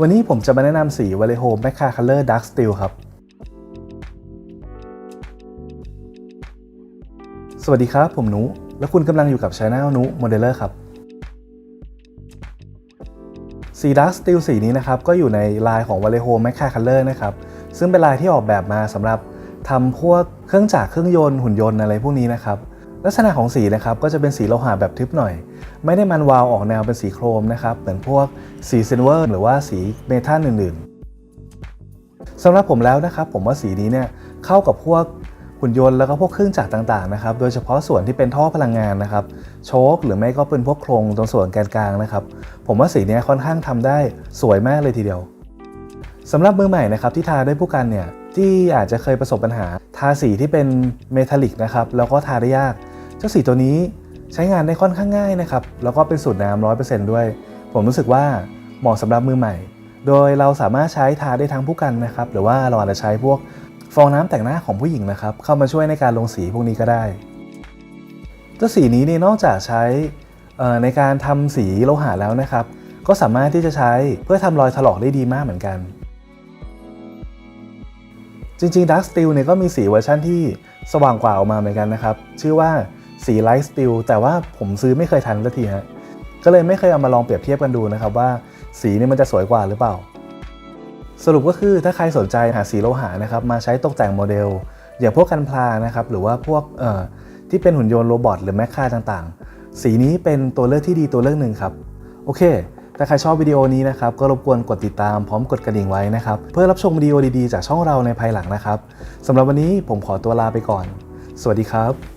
วันนี้ผมจะมาแนะนำสี v a l l e h o m e Macca Color Dark Steel ครับ สวัสดีครับ ผมนุ และคุณกำลังอยู่กับ Channel นุ Modeler ครับ สี Dark Steel สีนี้นะครับ ก็อยู่ในลายของ v a l e h o m e Macca Color นะครับ ซึ่งเป็นลายที่ออกแบบมาสำหรับทำพวกเครื่องจักรเครื่องยนต์หุ่นยนต์อะไรพวกนี้นะครับ ลักษณะของสีนะครับก็จะเป็นสีโลหะแบบทึบหน่อย ไม่ได้มันวาวออกแนวเป็นสีโครมนะครับเหมือนพวกสีซิลเวอร์หรือว่าสีเมทัลอื่นๆสำหรับผมแล้วนะครับผมว่าสีนี้เนี่ยเข้ากับพวกหุ่นยนต์แล้วก็พวกเครื่องจักรต่างๆนะครับ โดยเฉพาะส่วนที่เป็นท่อพลังงานนะครับ โชคหรือไม่ก็เป็นพวกโครงตรงส่วนแกนกลางนะครับ ผมว่าสีนี้ค่อนข้างทำได้สวยมากเลยทีเดียวสำหรับมือใหม่นะครับที่ทาด้วยผู้กันเนี่ยที่อาจจะเคยประสบปัญหา ทาสีที่เป็นเมทัลลิกนะครับแล้วก็ทาได้ยาก เจ้าสีตัวนี้ใช้งานได้ค่อนข้างง่ายนะครับ แล้วก็เป็นสูตรน้ำร้อยเปอร์เซ็นต์ด้วย ผมรู้สึกว่าเหมาะสำหรับมือใหม่ โดยเราสามารถใช้ทาได้ทั้งผู้กันนะครับ หรือว่าเราอาจจะใช้พวกฟองน้ำแต่งหน้าของผู้หญิงนะครับ เข้ามาช่วยในการลงสีพวกนี้ก็ได้ เจ้าสีนี้เนี่ยนอกจากใช้ในการทำสีโลหะแล้วนะครับ ก็สามารถที่จะใช้เพื่อทำรอยถลอกได้ดีมากเหมือนกัน จริงๆ Dark Steel เนี่ยก็มีสีเวอร์ชันที่สว่างกว่าออกมาเหมือนกันนะครับ ชื่อว่า สี Light Steel แต่ว่าผมซื้อไม่เคยทันสักทีฮะก็เลยไม่เคยเอามาลองเปรียบเทียบกันดูนะครับว่าสีนี่มันจะสวยกว่าหรือเปล่า สรุปก็คือถ้าใครสนใจหาสีโลหะนะครับมาใช้ตกแต่งโมเดล อย่างพวกกันพลานะครับหรือว่าพวกเอ่อที่เป็นหุ่นยนต์โรบอทหรือแมคคาต่างๆ สีนี้เป็นตัวเลือกที่ดีตัวเลือกหนึ่งครับ โอเค ถ้าใครชอบวิดีโอนี้นะครับ ก็รบกวนกดติดตามพร้อมกดกระดิ่งไว้นะครับ เพื่อรับชมวิดีโอดีๆ จากช่องเราในภายหลังนะครับสำหรับวันนี้ผมขอตัวลาไปก่อน สวัสดีครับ